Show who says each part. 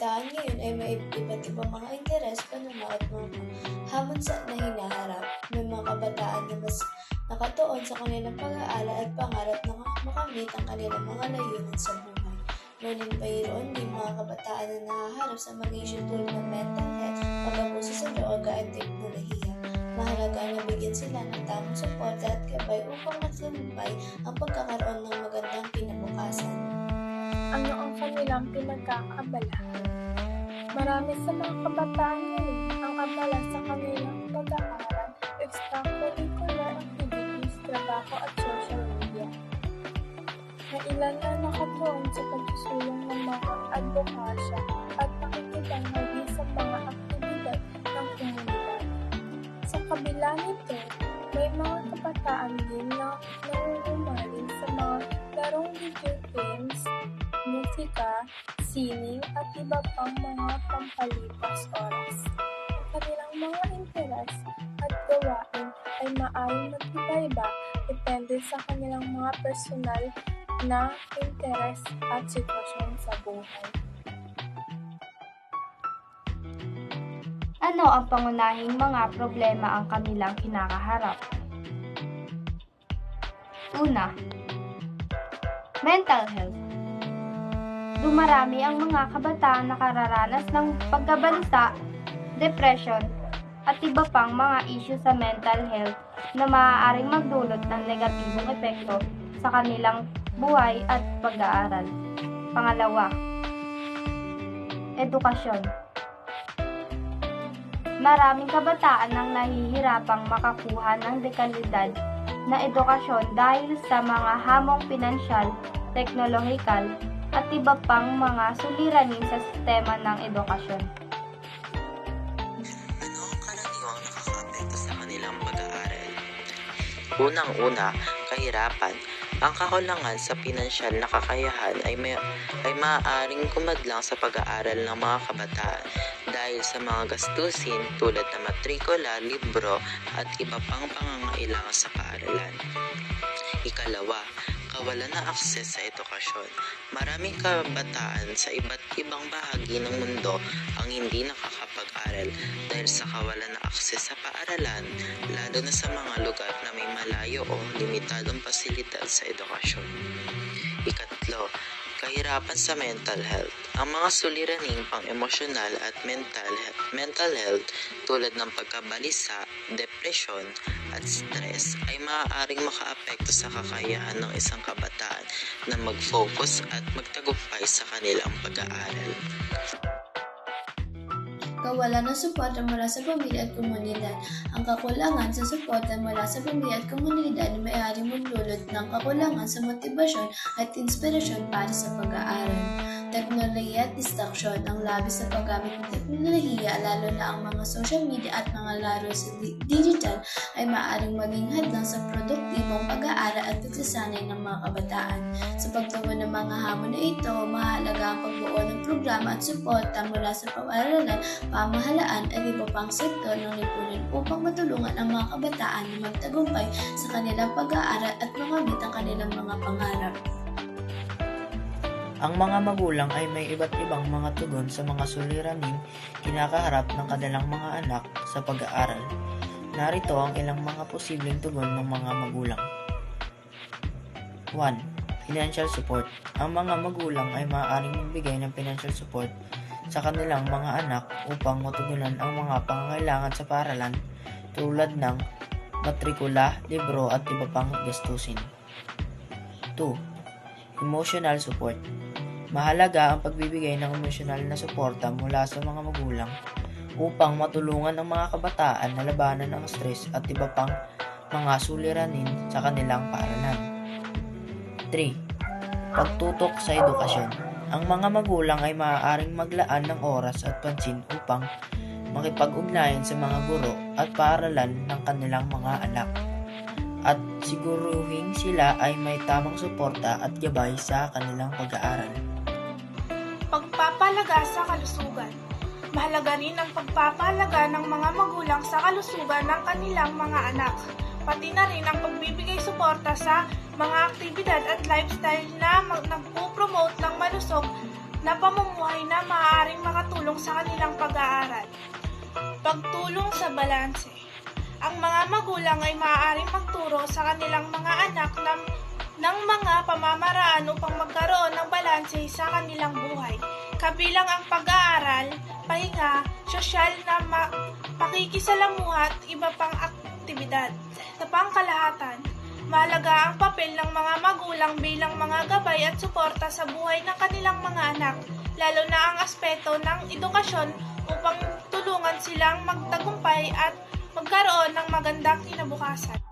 Speaker 1: kabataan ngayon ay may iba't ibang mga interes, pananaw at mga hamon sa na hinaharap. May mga kabataan na mas nakatuon sa kanilang pag-aaral at pangarap na makamit ang kanilang mga layunin sa buhay. Ngunit mayroon din mga kabataan na nahaharap sa mga issue tulad ng mental health, pag-abuso sa droga at teknolohiya. Mahalaga na bigyan sila ng tamang suporta at gabay upang matagumpay ang pagkakaroon ng magandang kinabukasan.
Speaker 2: Ang kanilang pinagkakaabalahan. Marami sa mga kabataan ngayon ang abala sa kanilang pag-aaral, extracurricular activities, trabaho at social media. Na ilan na nakatuon sa pagsusulong ng mga advokasya at nakikipamagi sa mga aktibidad ng komunidad. Sa kabila nito, may mga kabataan din na nangungumaling sa mga larong video games, musika, sining at iba pang mga pampalipas oras. Ang kanilang mga interes at gawain ay maaaring mag-iba-iba depende sa kanilang mga personal na interes at sitwasyon sa buhay.
Speaker 3: Ano ang pangunahing mga problema ang kanilang kinakaharap? Una, mental health. Dumarami ang mga kabataan nakararanas ng pagkabalisa, depression, at iba pang mga issue sa mental health na maaaring magdulot ng negatibong epekto sa kanilang buhay at pag-aaral. Pangalawa, edukasyon. Maraming kabataan ang nahihirapang makakuha ng dekalidad na edukasyon dahil sa mga hamong pinansyal, teknolohikal, at iba pang mga suliranin sa sistema ng edukasyon.
Speaker 4: Ano ang karaniwang nakakaapekto sa kanilang pag-aaral? Unang-una, kahirapan. Ang kakulangan sa pinansyal na kakayahan ay, may, ay maaaring kumadlang sa pag-aaral ng mga kabataan dahil sa mga gastusin tulad ng matrikula, libro at iba pang pangangailangan sa paaralan. Ikalawa, kawalan ng akses sa edukasyon. Maraming kabataan sa iba't ibang bahagi ng mundo ang hindi nakakapag-aral dahil sa kawalan ng akses sa paaralan, lalo na sa mga lugar na may malayo o limitadong pasilidad sa edukasyon. Ikatlo, kahirapan sa mental health. Ang mga suliraning pang-emosyonal at mental, mental health tulad ng pagkabalisa, depresyon, at stress ay maaaring makaapekto sa kakayahan ng isang kabataan na mag-focus at magtagumpay sa kanilang pag-aaral.
Speaker 1: Kawalan ng suporta mula sa pamilya at komunidad. Ang kakulangan sa suporta mula sa pamilya at komunidad ay maaaring magdulot ng kakulangan sa motibasyon at inspirasyon para sa pag-aaral. Teknolohiya at distraksyon. Ang labis sa paggamit ng teknolohiya, lalo na ang mga social media at mga laro sa di- digital, ay maaaring maging hadlang sa produktibong pag-aaral at pagsasanay ng mga kabataan. Sa pagtugon ng mga hamon na ito, mahalaga ang pagbuo ng programa at suporta mula sa paaralan pamahalaan at iba pang sektor ng lipunan upang matulungan ang mga kabataan na magtagumpay sa kanilang pag-aaral at mangamit ang kanilang mga pangarap.
Speaker 5: Ang mga magulang ay may iba't ibang mga tugon sa mga suliraning kinakaharap ng kanilang mga anak sa pag-aaral. Narito ang ilang mga posibleng tugon ng mga magulang. 1. Financial support. Ang mga magulang ay maaaring magbigay ng financial support sa kanilang mga anak upang matugunan ang mga pangangailangan sa paaralan tulad ng matrikula, libro at iba pang gastusin. 2. Emotional support. Mahalaga ang pagbibigay ng emosyonal na suporta mula sa mga magulang upang matulungan ang mga kabataan na labanan ang stress at iba pang mga suliranin sa kanilang paaralan. 3. Pagtutok sa edukasyon. Ang mga magulang ay maaaring maglaan ng oras at pansin upang makipag-ugnayan sa mga guro at paaralan ng kanilang mga anak at siguruhin sila ay may tamang suporta at gabay sa kanilang pag-aaral.
Speaker 6: Pagpapalaga sa kalusugan. Mahalaga rin ang pagpapalaga ng mga magulang sa kalusugan ng kanilang mga anak. Pati na rin ang pagbibigay suporta sa mga aktibidad at lifestyle na nagpo-promote ng malusog na pamumuhay na maaari makatulong sa kanilang pag-aaral. Pagtulong sa balanse. Ang mga magulang ay maaaring magturo sa kanilang mga anak ng, ng mga pamamaraan upang magkaroon ng balanse sa kanilang buhay. Kabilang ang pag-aaral, pahinga, sosyal na ma- pakikisalamuha at iba pang aktibidad. Sa pangkalahatan, mahalaga ang papel ng mga magulang bilang mga gabay at suporta sa buhay ng kanilang mga anak, lalo na ang aspeto ng edukasyon upang tulungan silang magtagumpay at magkaroon ng magandang kinabukasan.